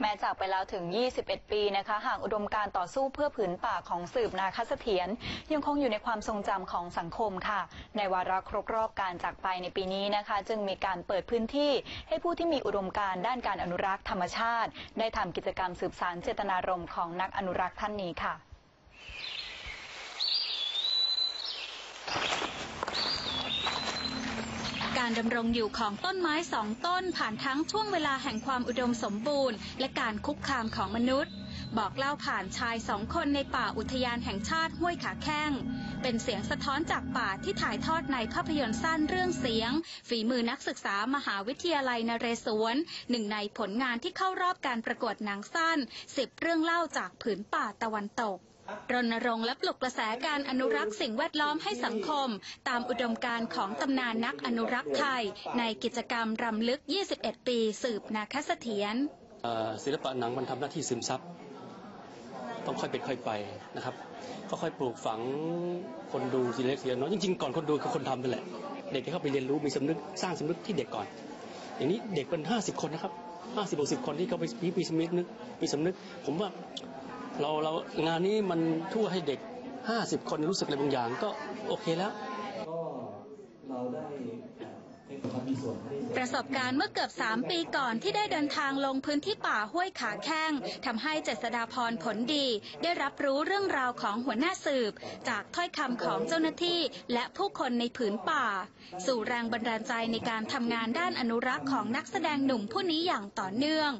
แม้จากไปแล้วถึง 21 ปีนะคะ ห่างอุดมการต่อสู้เพื่อผืนป่าของสืบนาคเสถียรยังคงอยู่ในความทรงจำของสังคมค่ะ ในวาระครบรอบการจากไปในปีนี้นะคะ จึงมีการเปิดพื้นที่ให้ผู้ที่มีอุดมการด้านการอนุรักษ์ธรรมชาติ ได้ทำกิจกรรมสืบสานเจตนารมณ์ของนักอนุรักษ์ท่านนี้ค่ะ การดำรงอยู่ของต้นไม้สองต้นผ่านทั้งช่วงเวลาแห่งความอุดมสมบูรณ์ และการคุกคามของมนุษย์ บอกเล่าผ่านชายสองคนในป่าอุทยานแห่งชาติห้วยขาแข้ง เป็นเสียงสะท้อนจากป่าที่ถ่ายทอดในภาพยนตร์สั้นเรื่องเสียง ฝีมือนักศึกษามหาวิทยาลัยนเรศวรหนึ่งในผลงานที่เข้ารอบการประกวดหนังสั้นสิบเรื่องเล่าจากผืนป่าตะวันตก รณรงค์และปลุกกระแสการอนุรักษ์สิ่งแวดล้อมให้สังคม ตามอุดมการณ์ของตำนานนักอนุรักษ์ไทย ในกิจกรรมรำลึก 21 ปี สืบนาคเสถียรศิลปะหนังมันทำหน้าที่ซึมซับต้องค่อยเป็นค่อยไปนะครับ ก็ค่อยปลูกฝังคนดูทีเล็กทีละน้อยจริงๆก่อนคนดูคือคนทำนั่นแหละ เด็กเข้าไปเรียนรู้มีสำนึกสร้างสำนึกที่เด็กก่อน อย่างนี้เด็กเป็นห้าสิบคนนะครับห้าสิบหกสิบคนที่เขาไปมีมีสำนึกนึกมีสำนึก ผมว่า เราเรางานนี้มันทั่วให้เด็กห้าสิบคนรู้สึกอะไรบางอย่างก็โอเคแล้ว ก็เราได้ ประสบการณ์เมื่อเกือบ 3 ปีก่อนที่ได้เดินทางลงพื้นที่ป่าห้วยขาแข้งทำให้เจษดาพรผลดี ได้รับรู้เรื่องราวของหัวหน้าสืบ จากถ้อยคำของเจ้าหน้าที่ และผู้คนในผืนป่า สู่แรงบันดาลใจในการทำงานด้านอนุรักษ์ของนักแสดงหนุ่มผู้นี้อย่างต่อเนื่อง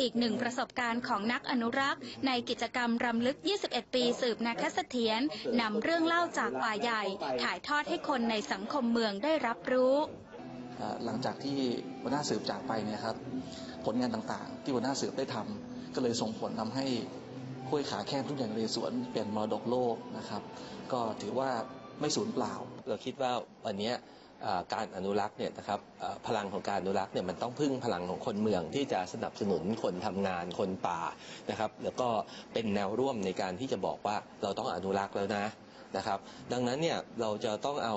อีกหนึ่งประสบการณ์ของนักอนุรักษ์ ในกิจกรรมรำลึก 21 ปีสืบนาคเสถียรนำเรื่องเล่าจากป่าใหญ่ ถ่ายทอดให้คนในสังคมเมืองได้รับรู้ หลังจากที่หัวหน้าสืบจากไปเนี่ยครับผลงานต่างๆ ที่หัวหน้าสืบได้ทำก็เลยส่งผลทำให้ห้วยขาแข้งทุกอย่างเรสวนเป็นมรดกโลกนะครับ ก็ถือว่าไม่สูญเปล่า เราคิดว่าวันนี้การอนุรักษ์เนี่ยนะครับพลังของการอนุรักษ์เนี่ยมันต้องพึ่งพลังของคนเมืองที่จะสนับสนุนคนทำงานคนป่านะครับ แล้วก็เป็นแนวร่วมในการที่จะบอกว่าเราต้องอนุรักษ์แล้วนะนะครับ ดังนั้นเนี่ยเราจะต้องเอา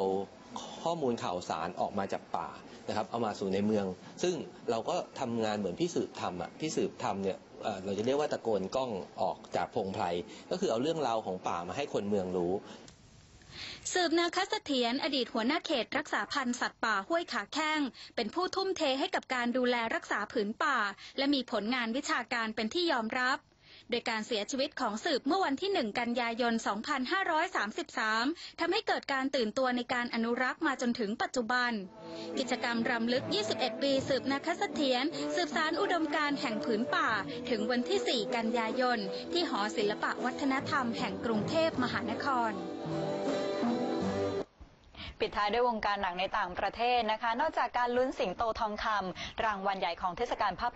ข้อมูลข่าวสารออกมาจากป่านะครับเอามาสู่ในเมือง ซึ่งเราก็ทำงานเหมือนพี่สืบทำอะพี่สืบทำเนี่ยเราจะเรียกว่าตะโกนกล้องออกจากพงไพรก็คือเอาเรื่องราวของป่ามาให้คนเมืองรู้ สืบนาคเสถียรอดีตหัวหน้าเขตรักษาพันธุ์สัตว์ป่าห้วยขาแข้ง เป็นผู้ทุ่มเทให้กับการดูแลรักษาผืนป่า และมีผลงานวิชาการเป็นที่ยอมรับ โดยการเสียชีวิตของสืบเมื่อวันที่ 1 กันยายน 2533 ทำให้เกิดการตื่นตัวในการอนุรักษ์มาจนถึงปัจจุบัน กิจกรรมรำลึก 21 ปีสืบนาคเสถียรสืบสารอุดมการแห่งผืนป่า ถึงวันที่ 4 กันยายน ที่หอศิลปะวัฒนธรรมแห่งกรุงเทพมหานครปิดท้ายด้วยวงการหนังในต่างประเทศนะคะ นอกจากการลุ้นสิงโตทองคำรางวัลใหญ่ของเทศกาลภาพยนตร์